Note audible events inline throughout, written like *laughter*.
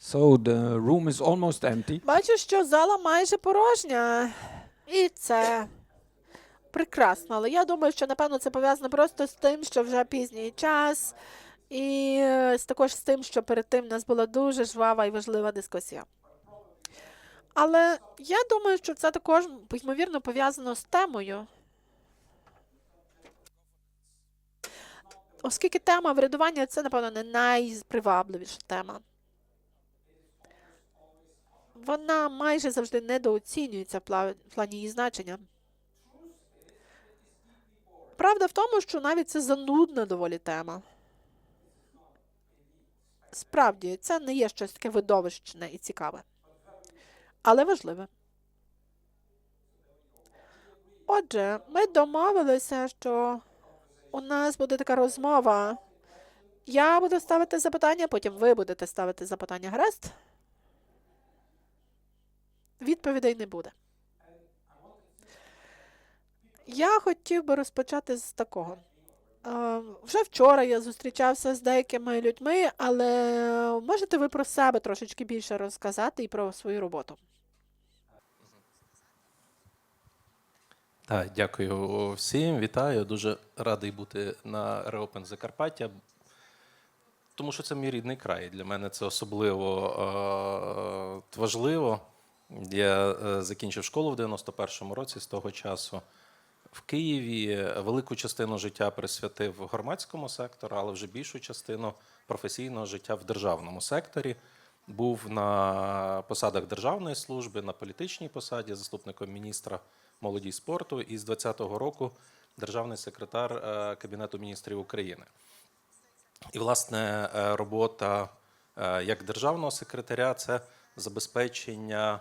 So the room is almost empty. Бачу, що зала майже порожня. І це прекрасно. Але я думаю, що напевно це пов'язано просто з тим, що вже пізній час, і е, також з тим, що перед тим в нас була дуже жвава і важлива дискусія. Але я думаю, що це також ймовірно пов'язано з темою. Оскільки тема врядування це, напевно, не найпривабливіша тема. Вона майже завжди недооцінюється в плані її значення. Правда в тому, що навіть це занудна доволі тема. Справді, це не є щось таке видовищне і цікаве, але важливе. Отже, ми домовилися, що у нас буде така розмова. Я буду ставити запитання, потім ви будете ставити запитання. Гаразд? Відповідей не буде. Я хотів би розпочати з такого. Е, Вже вчора я зустрічався з деякими людьми, але можете ви про себе трошечки більше розказати і про свою роботу? Так, дякую всім. Вітаю. Дуже радий бути на Reopen Закарпаття. Тому що це мій рідний край. Для мене це особливо е, важливо. Я е, закінчив школу в 91-му році з того часу. В Києві велику частину життя присвятив громадському сектору, але вже більшу частину професійного життя в державному секторі. Був на посадах державної служби, на політичній посаді, заступником міністра молоді і спорту, і з 2020 року державний секретар е, Кабінету міністрів України. І, власне, е, робота як державного секретаря це забезпечення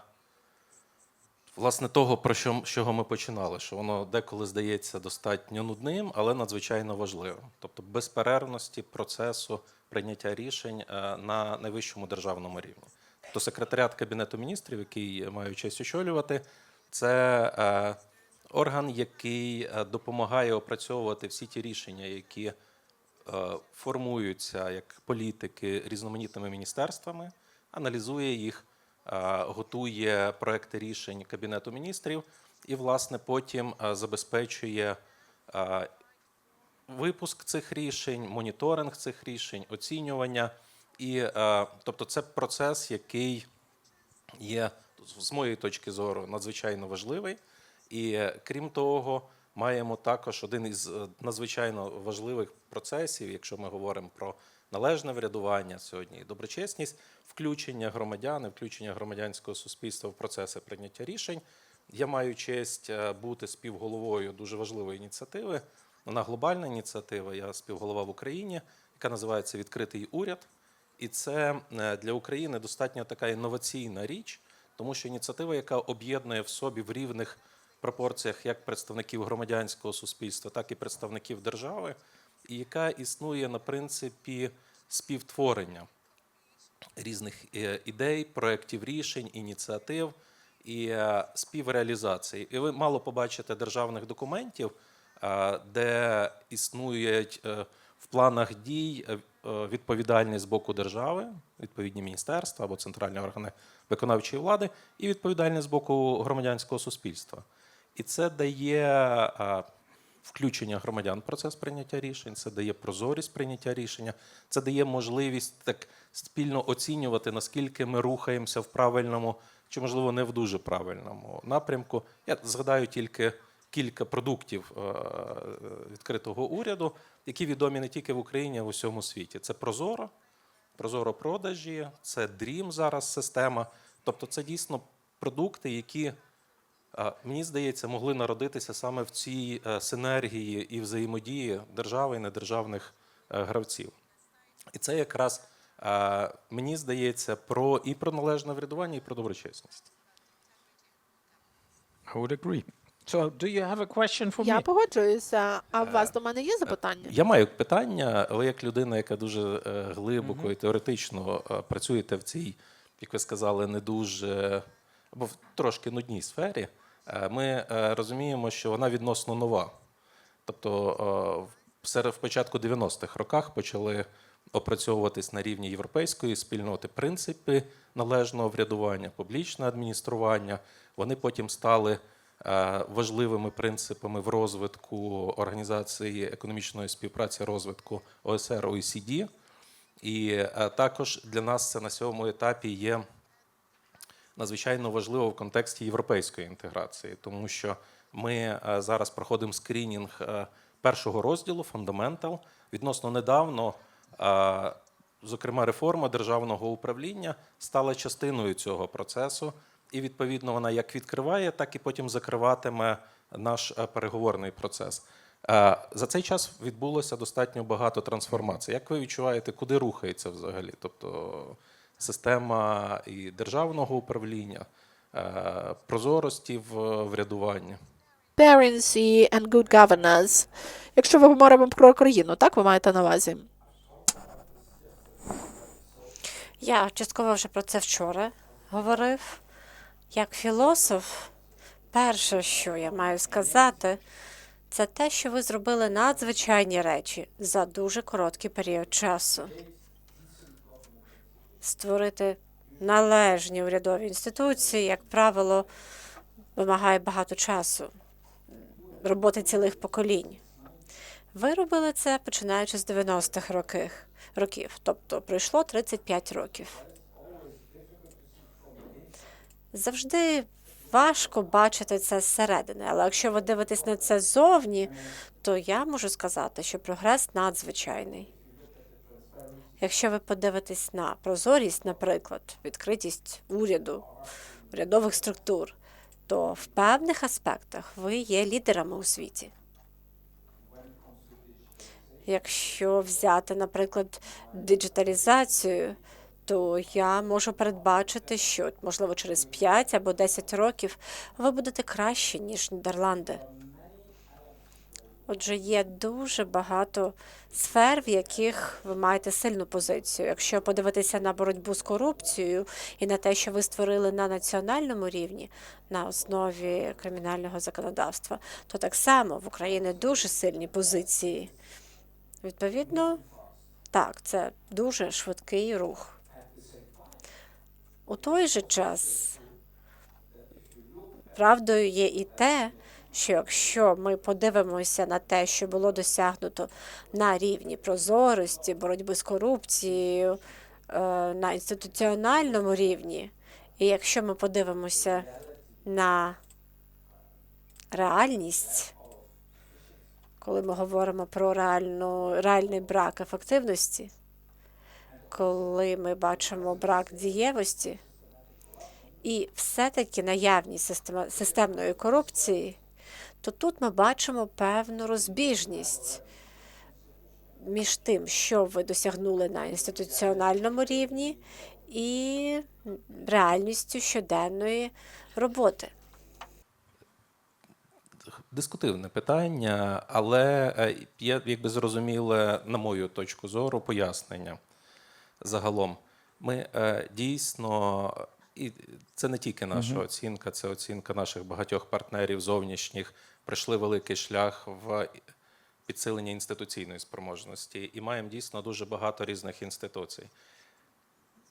власне того, про що, з чого ми починали, що воно деколи здається достатньо нудним, але надзвичайно важливим. Тобто безперервності процесу прийняття рішень е, на найвищому державному рівні. Тобто секретаріат Кабінету міністрів, який маю честь очолювати, це е, орган, який е, допомагає опрацьовувати всі ті рішення, які формуються як політики різноманітними міністерствами, аналізує їх, готує проекти рішень Кабінету міністрів і, власне, потім е, забезпечує е, випуск цих рішень, моніторинг цих рішень, оцінювання. І, е, тобто, це процес, який є з моєї точки зору надзвичайно важливий. І е, крім того, маємо також один із е, надзвичайно важливих процесів, якщо ми говоримо про належне врядування сьогодні і доброчесність, включення громадян, включення громадянського суспільства в процеси прийняття рішень. Я маю честь е, бути співголовою дуже важливої ініціативи. Вона глобальна ініціатива. Я співголова в Україні, яка називається Відкритий уряд. І це е, для України достатньо така інноваційна річ, тому що ініціатива, яка об'єднує в собі в рівних пропорціях як представників громадянського суспільства, так і представників держави, яка існує на принципі співтворення різних е, ідей, проєктів рішень, ініціатив і е, співреалізації. І ви мало побачите державних документів, е, де існують в планах дій відповідальність з боку держави, відповідні міністерства або центральні органи виконавчої влади, і відповідальність з боку громадянського суспільства. І це дає включення громадян в процес прийняття рішень, це дає прозорість прийняття рішення, це дає можливість так спільно оцінювати, наскільки ми рухаємося в правильному чи, можливо, не в дуже правильному напрямку. Я згадаю тільки кілька продуктів е, відкритого уряду, які відомі не тільки в Україні, а в усьому світі. Це Прозоро, Прозоро продажі, це Dream зараз система. Тобто, це дійсно продукти, які Мені здається, могли народитися саме в цій е, синергії і взаємодії держави і недержавних е, гравців. І це якраз е, мені здається про і про належне врядування, і про доброчесність. I would agree. So, do you have a question for Я погоджуюся. А у вас до мене є запитання? Я маю питання, але як людина, яка дуже глибоко і теоретично працюєте в цій, як ви сказали, не дуже або в трошки нудній сфері, ми е, розуміємо, що вона відносно нова. Тобто е, в початку 90-х роках почали опрацьовуватись на рівні європейської спільноти принципи належного врядування, публічне адміністрування. Вони потім стали е, важливими принципами в розвитку Організації економічної співпраці розвитку ОСР ОЕСІДі. І е, також для нас це на цьому етапі є надзвичайно важливо в контексті європейської інтеграції, тому що ми е, зараз проходимо скринінг е, першого розділу Fundamental. Відносно недавно, е, зокрема, реформа державного управління стала частиною цього процесу, і відповідно вона як відкриває, так і потім закриватиме наш переговорний процес. За цей час відбулося достатньо багато трансформацій. Як ви відчуваєте, куди рухається взагалі? Тобто система і державного управління, е, прозорості в врядуванні? Transparency and good governance. Якщо ви говоримо про Україну, так ви маєте на увазі? Я частково вже про це вчора говорив. Як філософ, перше, що я маю сказати, це те, що ви зробили надзвичайні речі за дуже короткий період часу. Створити належні урядові інституції, як правило, вимагає багато часу, роботи цілих поколінь. Ви робили це починаючи з 90-х років, років, тобто пройшло 35 років. Завжди важко бачити це зсередини, але якщо ви дивитесь на це ззовні, то я можу сказати, що прогрес надзвичайний. Якщо ви подивитесь на прозорість, наприклад, відкритість уряду, урядових структур, то в певних аспектах ви є лідерами у світі. Якщо взяти, наприклад, диджиталізацію, то я можу передбачити, що можливо через 5 або 10 років ви будете краще, ніж Нідерланди. Отже, є дуже багато сфер, в яких ви маєте сильну позицію. Якщо подивитися на боротьбу з корупцією і на те, що ви створили на національному рівні на основі кримінального законодавства, то так само в Україні дуже сильні позиції. Відповідно, так, це дуже швидкий рух. У той же час правдою є і те, що якщо ми подивимося на те, що було досягнуто на рівні прозорості, боротьби з корупцією, е, на інституціональному рівні, і якщо ми подивимося на реальність, коли ми говоримо про реальну, реальний брак ефективності, коли ми бачимо брак дієвості і все-таки наявність системної корупції, то тут ми бачимо певну розбіжність між тим, що ви досягнули на інституціональному рівні, і реальністю щоденної роботи. Дискутивне питання, але е, є якби зрозуміле, на мою точку зору, пояснення. Загалом, ми е, дійсно, і це не тільки наша оцінка, це оцінка наших багатьох партнерів зовнішніх, пройшли великий шлях в підсиленні інституційної спроможності і маємо дійсно дуже багато різних інституцій.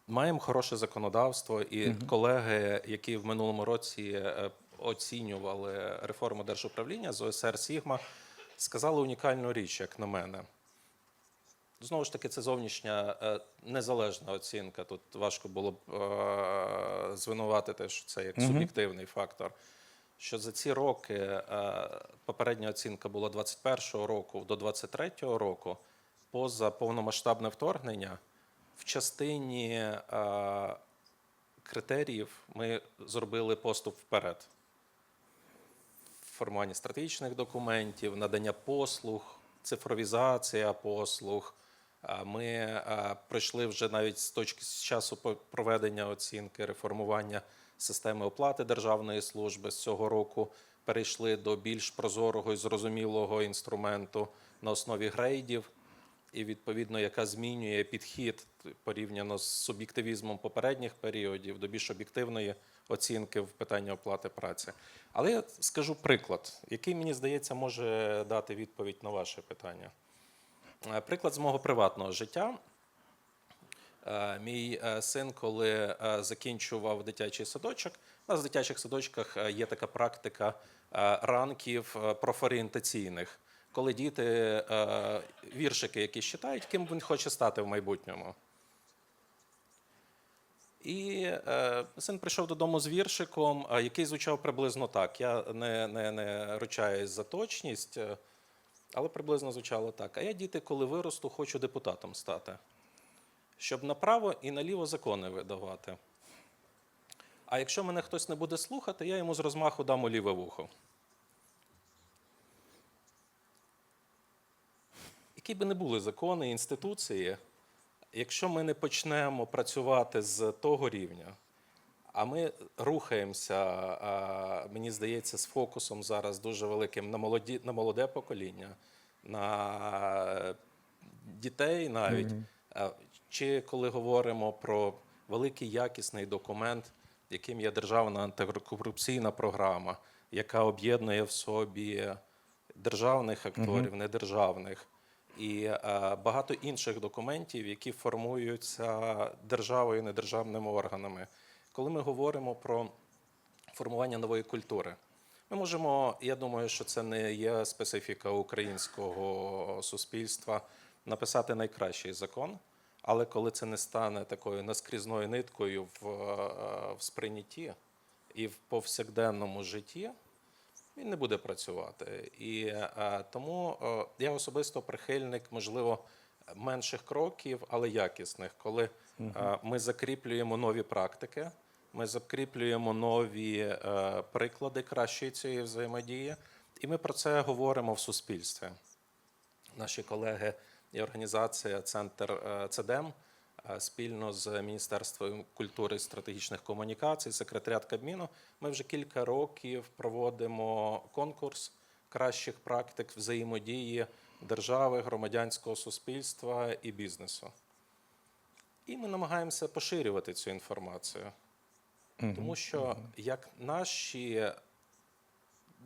Маємо хороше законодавство, і колеги, які в минулому році е, оцінювали реформу держуправління з ОСР Сігма, сказали унікальну річ, як на мене. Знову ж таки, це зовнішня е, незалежна оцінка. Тут важко було б е, звинуватити, що це як суб'єктивний фактор. Що за ці роки е, попередня оцінка була 21-го року до 23-го року, поза повномасштабне вторгнення, в частині е, критеріїв ми зробили поступ вперед. В формуванні стратегічних документів, надання послуг, цифровізація послуг. Ми пройшли вже навіть з точки з часу проведення оцінки реформування системи оплати державної служби з цього року. Перейшли до більш прозорого і зрозумілого інструменту на основі грейдів, і відповідно, яка змінює підхід порівняно з суб'єктивізмом попередніх періодів до більш об'єктивної оцінки в питанні оплати праці. Але я скажу приклад, який мені здається може дати відповідь на ваше питання. Е, Приклад з мого приватного життя. Е, Мій е, син, коли закінчував дитячий садочок, у нас в дитячих садочках є така практика ранків профорієнтаційних, коли діти віршики, які читають, ким він хоче стати в майбутньому. І син прийшов додому з віршиком, який звучав приблизно так. Я не, не, не ручаюсь за точність, але приблизно звучало так. А я, діти, коли виросту, хочу депутатом стати, щоб направо і наліво закони видавати. А якщо мене хтось не буде слухати, я йому з розмаху дам у ліве вухо. Які би не були закони, інституції, якщо ми не почнемо працювати з того рівня, а ми рухаємося, мені здається, з фокусом зараз дуже великим на, молоді, на молоде покоління, на дітей навіть. А, Чи коли говоримо про великий якісний документ, яким є державна антикорупційна програма, яка об'єднує в собі державних акторів, недержавних і багато інших документів, які формуються державою, недержавними органами. Коли ми говоримо про формування нової культури, ми можемо, я думаю, що це не є специфіка українського суспільства, написати найкращий закон. Але коли це не стане такою наскрізною ниткою в, е, в сприйнятті і в повсякденному житті, він не буде працювати. І е, тому е, я особисто прихильник, можливо, менших кроків, але якісних, коли е, ми закріплюємо нові практики, ми закріплюємо нові е, приклади кращої цієї взаємодії, і ми про це говоримо в суспільстві. Наші колеги і організація Центр е, ЦЕДЕМ е, спільно з Міністерством культури і стратегічних комунікацій, секретаріат Кабміну, ми вже кілька років проводимо конкурс кращих практик взаємодії держави, громадянського суспільства і бізнесу. І ми намагаємося поширювати цю інформацію. Тому що як наші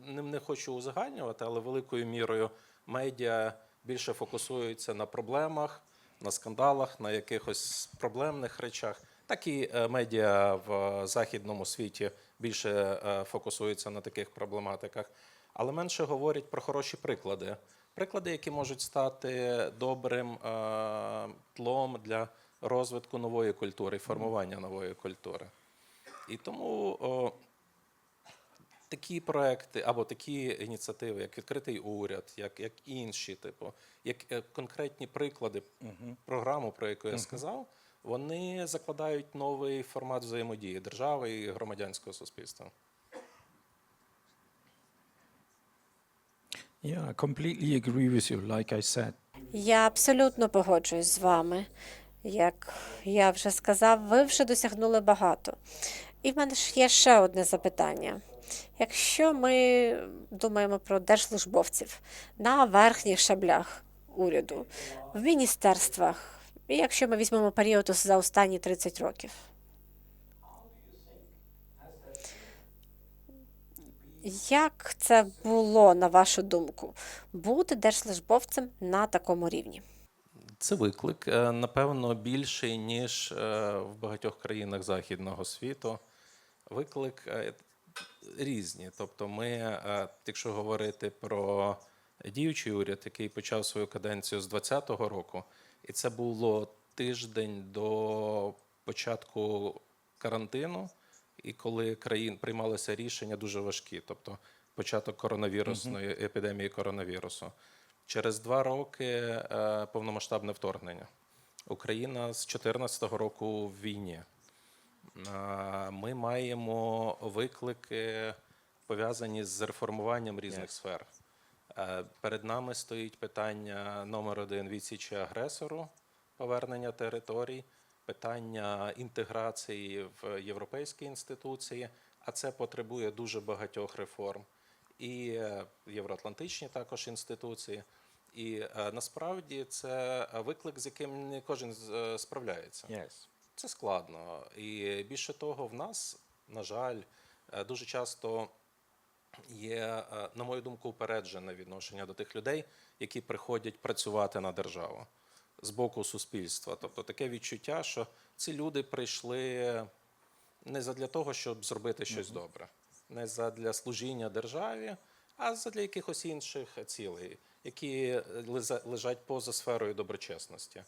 не, не хочу узагальнювати, але великою мірою медіа більше фокусуються на проблемах, на скандалах, на якихось проблемних речах. Так і е, медіа в західному світі більше е, фокусуються на таких проблематиках, але менше говорять про хороші приклади. Приклади, які можуть стати добрим е, тлом для розвитку нової культури і формування нової культури. І тому о, такі проекти або такі ініціативи, як відкритий уряд, як, як інші, типу, як е, конкретні приклади програму, про яку я сказав, вони закладають новий формат взаємодії держави і громадянського суспільства. Yeah, I completely agree with you, like I said. Я абсолютно погоджуюсь з вами. Як я вже сказав, ви вже досягнули багато. І в мене ж є ще одне запитання. Якщо ми думаємо про держслужбовців на верхніх шаблях уряду, в міністерствах, і якщо ми візьмемо період за останні 30 років, як це було, на вашу думку, бути держслужбовцем на такому рівні? Це виклик, е, напевно, більший, ніж е, в багатьох країнах західного світу. Виклик е, різні. Тобто, ми, е, якщо говорити про діючий уряд, який почав свою каденцію з 2020 року, і це було тиждень до початку карантину, і коли країн приймалися рішення дуже важкі, тобто початок коронавірусної епідемії коронавірусу. Через два роки е, повномасштабне вторгнення. Україна з 2014 року в війні. Ми маємо виклики, пов'язані з реформуванням різних сфер. Е, Перед нами стоїть питання номер один відсічі агресору, повернення територій, питання інтеграції в європейські інституції, а це потребує дуже багатьох реформ. І е, євроатлантичні також інституції. І е, насправді це виклик, з яким не кожен справляється. Yes. Це складно. І більше того, в нас, на жаль, е, дуже часто є, е, на мою думку, упереджене відношення до тих людей, які приходять працювати на державу з боку суспільства. Тобто таке відчуття, що ці люди прийшли не задля того, щоб зробити щось добре, не задля служіння державі, а задля якихось інших цілей, які лиза- лежать поза сферою доброчесності.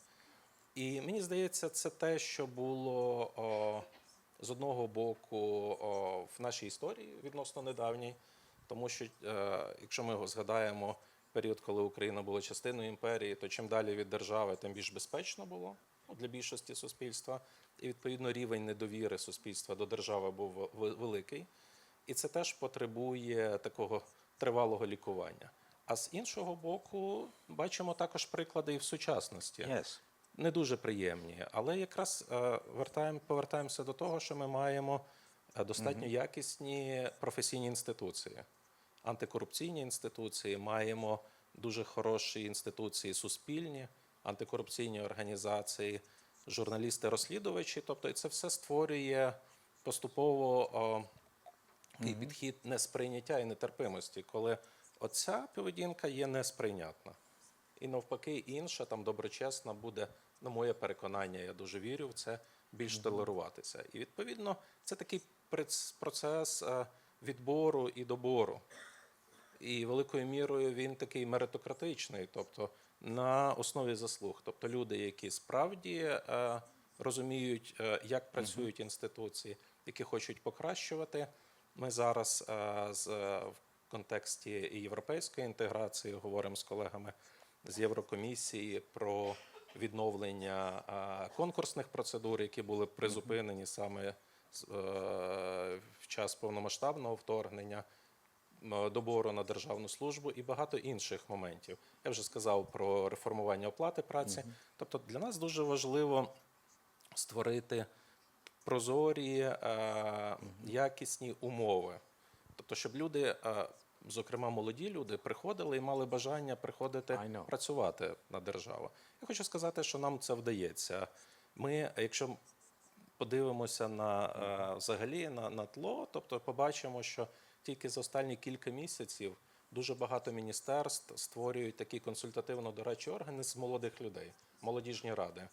І мені здається, це те, що було о, з одного боку о, в нашій історії відносно недавній, тому що е, якщо ми його згадаємо період, коли Україна була частиною імперії, то чим далі від держави, тим більш безпечно було ну, для більшості суспільства. І відповідно рівень недовіри суспільства до держави був великий. І це теж потребує такого тривалого лікування. А з іншого боку, бачимо також приклади і в сучасності Yes. Не дуже приємні, але якраз е, вертаємо, повертаємося до того, що ми маємо е, достатньо якісні професійні інституції, антикорупційні інституції, маємо дуже хороші інституції суспільні, антикорупційні організації, журналісти-розслідувачі. Тобто, і це все створює поступово о, такий підхід несприйняття і нетерпимості, коли оця поведінка є несприйнятна. І навпаки, інша там доброчесна буде, на моє переконання, я дуже вірю в це, більш толеруватися. І відповідно це такий процес е, відбору і добору. І великою мірою він такий меритократичний, тобто на основі заслуг. Тобто люди, які справді е, розуміють, е, як працюють інституції, які хочуть покращувати. Ми зараз е, з, е, в контексті європейської інтеграції говоримо з колегами з Єврокомісії про відновлення конкурсних процедур, які були призупинені саме е, в час повномасштабного вторгнення добору на державну службу і багато інших моментів. Я вже сказав про реформування оплати праці. Тобто для нас дуже важливо створити прозорі, е, якісні умови. Тобто, щоб люди, е, зокрема молоді люди, приходили і мали бажання приходити працювати на державу. Я хочу сказати, що нам це вдається. Ми, якщо подивимося на е, взагалі на, на тло, тобто побачимо, що тільки за останні кілька місяців дуже багато міністерств створюють такі консультативно-дорадчі органи з молодих людей, молодіжні ради.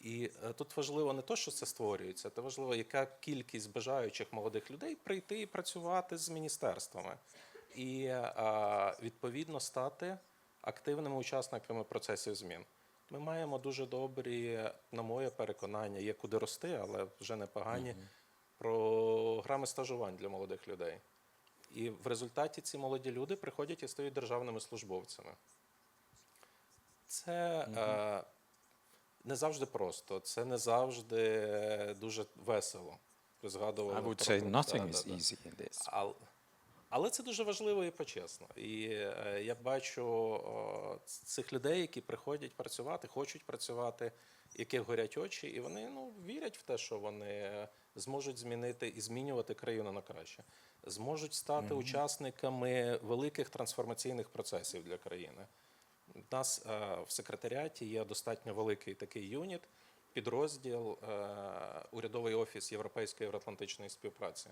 І е, тут важливо не то, що це створюється, це важливо, яка кількість бажаючих молодих людей прийти і працювати з міністерствами, і відповідно стати активними учасниками процесів змін. Ми маємо дуже добрі, на моє переконання, є куди рости, але вже непогані програми стажувань для молодих людей. І в результаті ці молоді люди приходять і стають державними службовцями. Це е, не завжди просто, це не завжди дуже весело. Згадували I would say nothing is easy in this. Але, це дуже важливо і почесно. І е, я бачу цих людей, які приходять працювати, хочуть працювати, яких горять очі, і вони ну, вірять в те, що вони зможуть змінити і змінювати країну на краще, зможуть стати учасниками великих трансформаційних процесів для країни. У нас е, в секретаріаті є достатньо великий такий юніт, підрозділ, е, урядовий офіс Європейської євроатлантичної співпраці.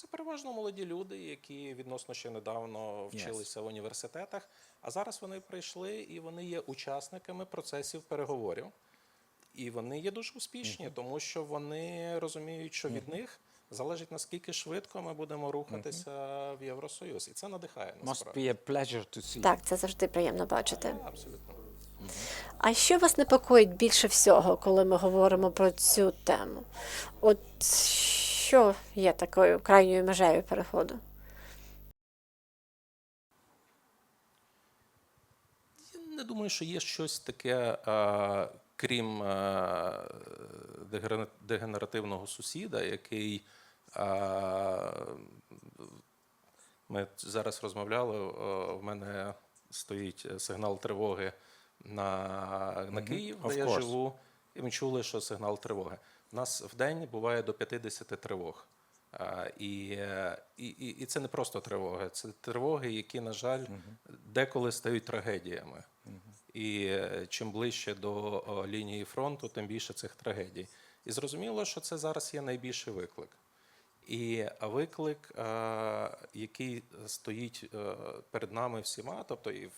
Це переважно молоді люди, які відносно ще недавно вчилися в університетах, а зараз вони прийшли і вони є учасниками процесів переговорів. І вони є дуже успішні, тому що вони розуміють, що від них залежить наскільки швидко ми будемо рухатися в Євросоюз. І це надихає Must насправді. be a pleasure to see. Так, це завжди приємно бачити. Абсолютно. А що вас непокоїть більше всього, коли ми говоримо про цю тему? От що є такою крайньою межею переходу? Я не думаю, що є щось таке, а, крім а, дегенеративного сусіда, який а, ми зараз розмовляли. В мене стоїть сигнал тривоги на, на Київ, де я живу, і ми чули, що сигнал тривоги. У нас в день буває до 50 тривог. І, і, і, це не просто тривоги, це тривоги, які, на жаль, деколи стають трагедіями. І е, чим ближче до лінії фронту, тим більше цих трагедій. І зрозуміло, що це зараз є найбільший виклик. І виклик, е, який стоїть е, перед нами всіма, тобто і в,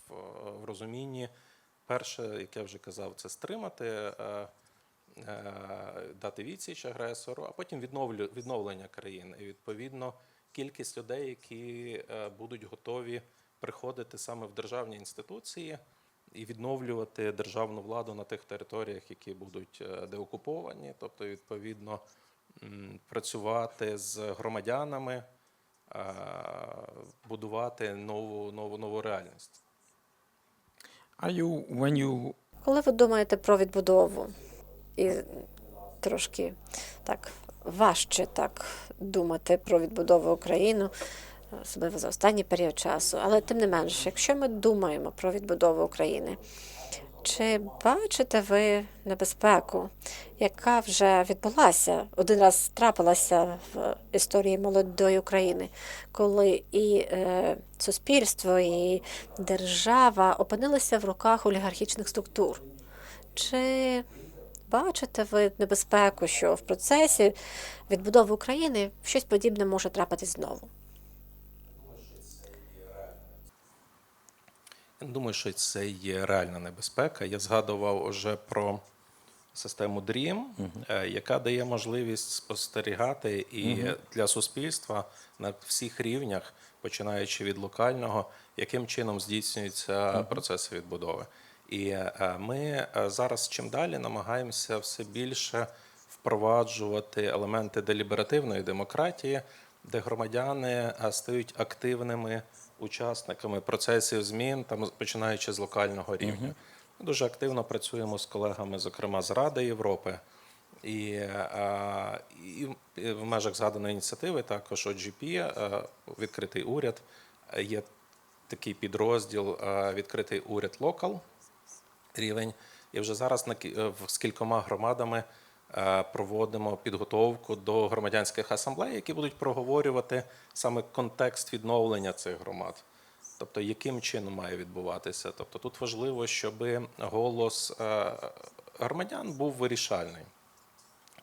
розумінні, перше, як я вже казав, це стримати, дати відсіч агресору, а потім відновлю, відновлення країни. І відповідно кількість людей, які е, будуть готові приходити саме в державні інституції і відновлювати державну владу на тих територіях, які будуть е, деокуповані, тобто відповідно працювати з громадянами, е, будувати нову, нову, нову реальність. Are you, when you Коли ви думаєте про відбудову, і трошки так важче так думати про відбудову України, особливо за останній період часу, але тим не менш, якщо ми думаємо про відбудову України, чи бачите ви небезпеку, яка вже відбулася, один раз трапилася в історії молодої України, коли і е, суспільство, і держава опинилися в руках олігархічних структур? Чи бачите ви небезпеку, що в процесі відбудови України щось подібне може трапитись знову? Я не думаю, що це є реальна небезпека. Я згадував вже про систему DREAM, е, яка дає можливість спостерігати і для суспільства на всіх рівнях, починаючи від локального, яким чином здійснюються процеси відбудови. І е, ми е, зараз чим далі намагаємося все більше впроваджувати елементи деліберативної демократії, де громадяни е, стають активними учасниками процесів змін, там починаючи з локального рівня. Ми дуже активно працюємо з колегами, зокрема з Ради Європи. І, і в межах згаданої ініціативи також OGP, відкритий уряд, є такий підрозділ відкритий уряд локал рівень. І вже зараз е, з кількома громадами е, проводимо підготовку до громадянських асамблей, які будуть проговорювати саме контекст відновлення цих громад. Тобто, яким чином має відбуватися. Тобто тут важливо, щоб голос е, громадян був вирішальний.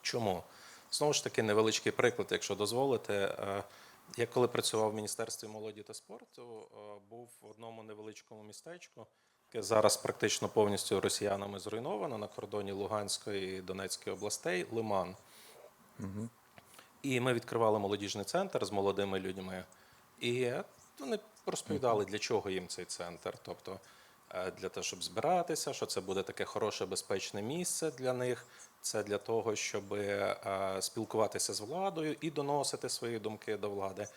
Чому? Знову ж таки, невеличкий приклад, якщо дозволите. Я коли працював в Міністерстві молоді та спорту, був в одному невеличкому містечку, яке зараз практично повністю росіянами зруйновано на кордоні Луганської і Донецької областей Лиман. І ми відкривали молодіжний центр з молодими людьми. І вони розповідали, для чого їм цей центр. Тобто е, для того, щоб збиратися, що це буде таке хороше, безпечне місце для них. Це для того, щоб е, спілкуватися з владою і доносити свої думки до влади.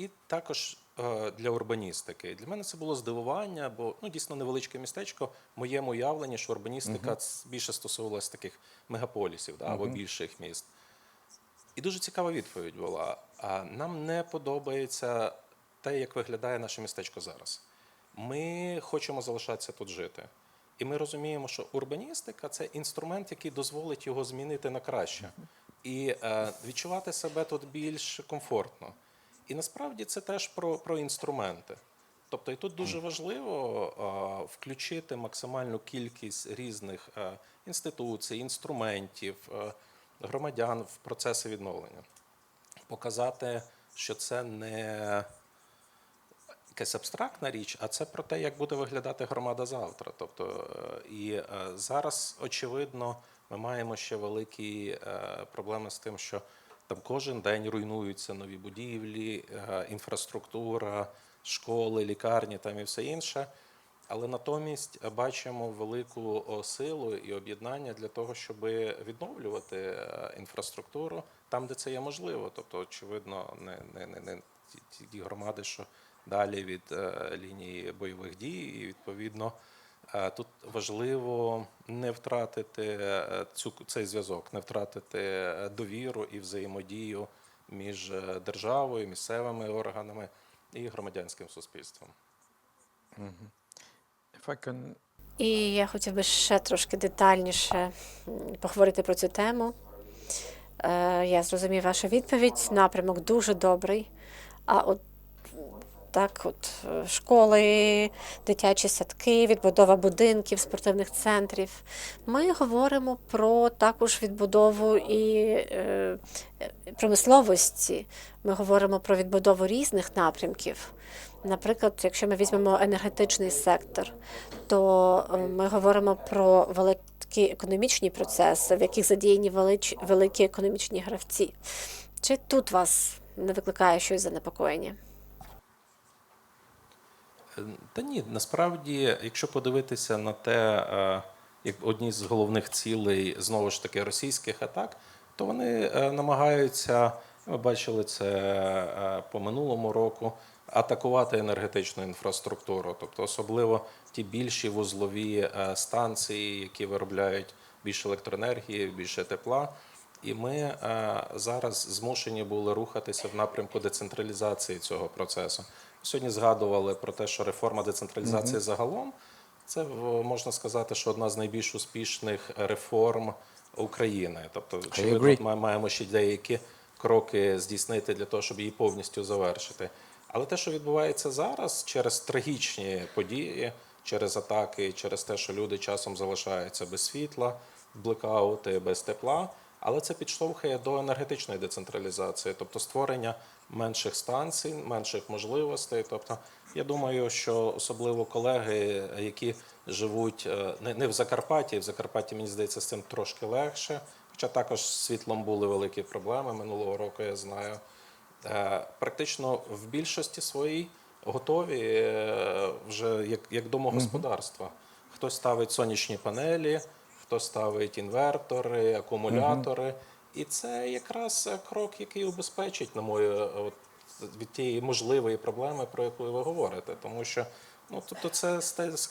І також е, для урбаністики. Для мене це було здивування, бо ну дійсно невеличке містечко. В моєму уявленні, що урбаністика ц- більше стосувалася таких мегаполісів да, або більших міст. І дуже цікава відповідь була. А нам не подобається те, як виглядає наше містечко зараз. Ми хочемо залишатися тут жити. І ми розуміємо, що урбаністика це інструмент, який дозволить його змінити на краще і е, відчувати себе тут більш комфортно. І насправді це теж про, про інструменти. Тобто, і тут дуже важливо включити максимальну кількість різних е, інституцій, інструментів, е, громадян в процеси відновлення. Показати, що це не якась абстрактна річ, а це про те, як буде виглядати громада завтра. Тобто, е, і зараз, очевидно, ми маємо ще великі проблеми з тим, що там кожен день руйнуються нові будівлі, е, інфраструктура, школи, лікарні там і все інше. Але натомість бачимо велику силу і об'єднання для того, щоб відновлювати е, інфраструктуру там, де це є можливо. Тобто, очевидно, не, не, не, не ті, громади, що далі від е, лінії бойових дій, і відповідно тут важливо не втратити е, цю цей зв'язок, не втратити е, довіру і взаємодію між е, державою, місцевими органами і громадянським суспільством. can І я хотів би ще трошки детальніше поговорити про цю тему. Е, Я зрозумів вашу відповідь. Напрямок дуже добрий. А от Так, от е, школи, дитячі садки, відбудова будинків, спортивних центрів. Ми говоримо про також відбудову і е, е, промисловості. Ми говоримо про відбудову різних напрямків. Наприклад, якщо ми візьмемо енергетичний сектор, то е, ми говоримо про великі економічні процеси, в яких задіяні велич, великі економічні гравці. Чи тут вас не викликає щось занепокоєння? Та ні, насправді, якщо подивитися на те, е, як одні з головних цілей знову ж таки російських атак, то вони е, намагаються, ми бачили це е, по минулому року, атакувати енергетичну інфраструктуру, тобто особливо ті більші вузлові станції, які виробляють більше електроенергії, більше тепла. І ми зараз змушені були рухатися в напрямку децентралізації цього процесу. Сьогодні згадували про те, що реформа децентралізації загалом це можна сказати, що одна з найбільш успішних реформ України. Тобто, очевидно, ми маємо ще деякі кроки здійснити для того, щоб її повністю завершити. Але те, що відбувається зараз, через трагічні події, через атаки, через те, що люди часом залишаються без світла, блекаути, без тепла. Але це підштовхує до енергетичної децентралізації, тобто створення менших станцій, менших можливостей. Тобто, я думаю, що особливо колеги, які живуть е, не, в Закарпатті, в Закарпатті, мені здається, з цим трошки легше. Хоча також з світлом були великі проблеми минулого року, я знаю. Е, Практично в більшості своїй готові е, вже як, як домогосподарства. Хтось ставить сонячні панелі, хтось ставить інвертори, акумулятори. І це якраз крок, який убезпечить, на мою от, від тієї можливої проблеми, про яку ви говорите. Тому що ну, тобто це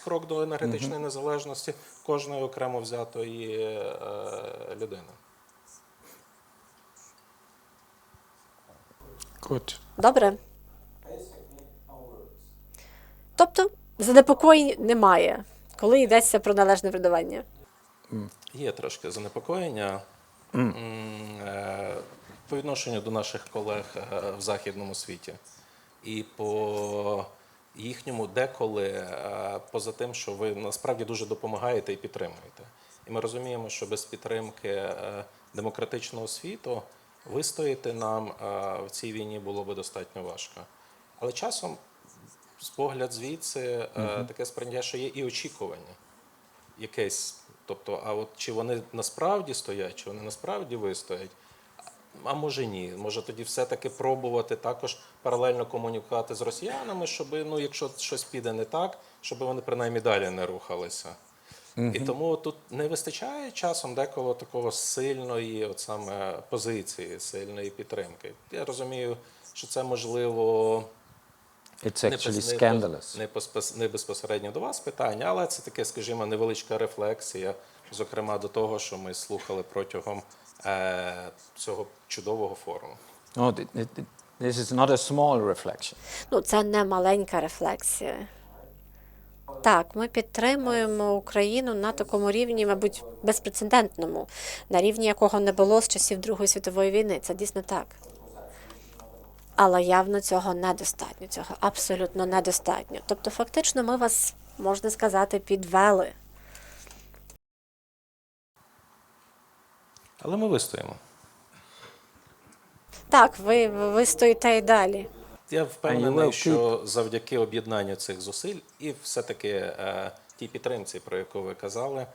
крок до енергетичної незалежності кожної окремо взятої е, людини. Good. Добре. Тобто занепокоєнь немає, коли йдеться про належне врядування. Є трошки занепокоєння по відношенню до наших колег е, в західному світі. І по їхньому деколи, е, поза тим, що ви насправді дуже допомагаєте і підтримуєте. І ми розуміємо, що без підтримки е, демократичного світу вистояти нам е, в цій війні було би достатньо важко. Але часом, з погляд звідси, е, таке сприйняття, що є і очікування якесь. Тобто, а от чи вони насправді стоять, чи вони насправді вистоять, а може ні. Може тоді все-таки пробувати також паралельно комунікувати з росіянами, щоб, ну, якщо щось піде не так, щоб вони принаймні далі не рухалися. І тому тут не вистачає часом деколи такого сильної, от саме позиції, сильної підтримки. Я розумію, що це можливо It's не actually не scandalous. Не, не безпосередньо до вас питання, але це таке, скажімо, невеличка рефлексія, зокрема до того, що ми слухали протягом е, цього чудового форуму. Th- this is not a small reflection. Ну, це не маленька рефлексія. Так, ми підтримуємо Україну на такому рівні, мабуть, безпрецедентному, на рівні якого не було з часів Другої світової війни. Це дійсно так. Але явно цього недостатньо, цього абсолютно недостатньо. Тобто, фактично, ми вас, можна сказати, підвели. Але ми вистоїмо. Так, ви, ви стоїте і далі. Я впевнений, що завдяки об'єднанню цих зусиль і все-таки е, тій підтримці, про яку ви казали,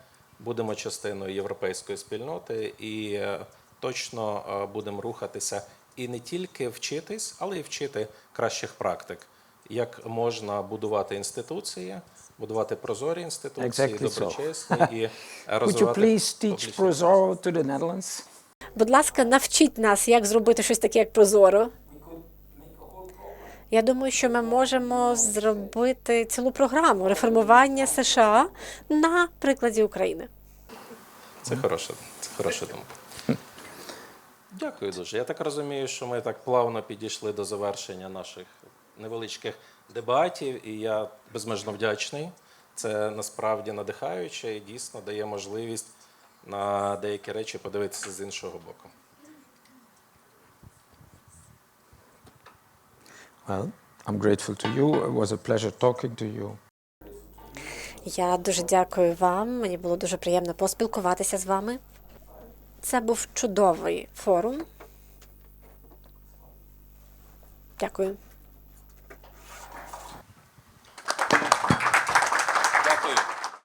будемо частиною європейської спільноти і е, точно е, будемо рухатися і не тільки вчитись, але й вчити кращих практик, як можна будувати інституції, будувати прозорі інституції, Exactly so. доброчесні і *laughs* Would you розвивати please teach Prozoro to the Netherlands? Будь ласка, навчіть нас, як зробити щось таке, як прозоро. Я думаю, що ми можемо зробити цілу програму реформування США на прикладі України. Це хороша, це хороша думка. Дякую дуже. Я так розумію, що ми так плавно підійшли до завершення наших невеличких дебатів, і я безмежно вдячний. Це насправді надихаюче і дійсно дає можливість на деякі речі подивитися з іншого боку. Well, I'm grateful to you. It was a pleasure talking to you. Я дуже дякую вам. Мені було дуже приємно поспілкуватися з вами. Це був чудовий форум. Дякую.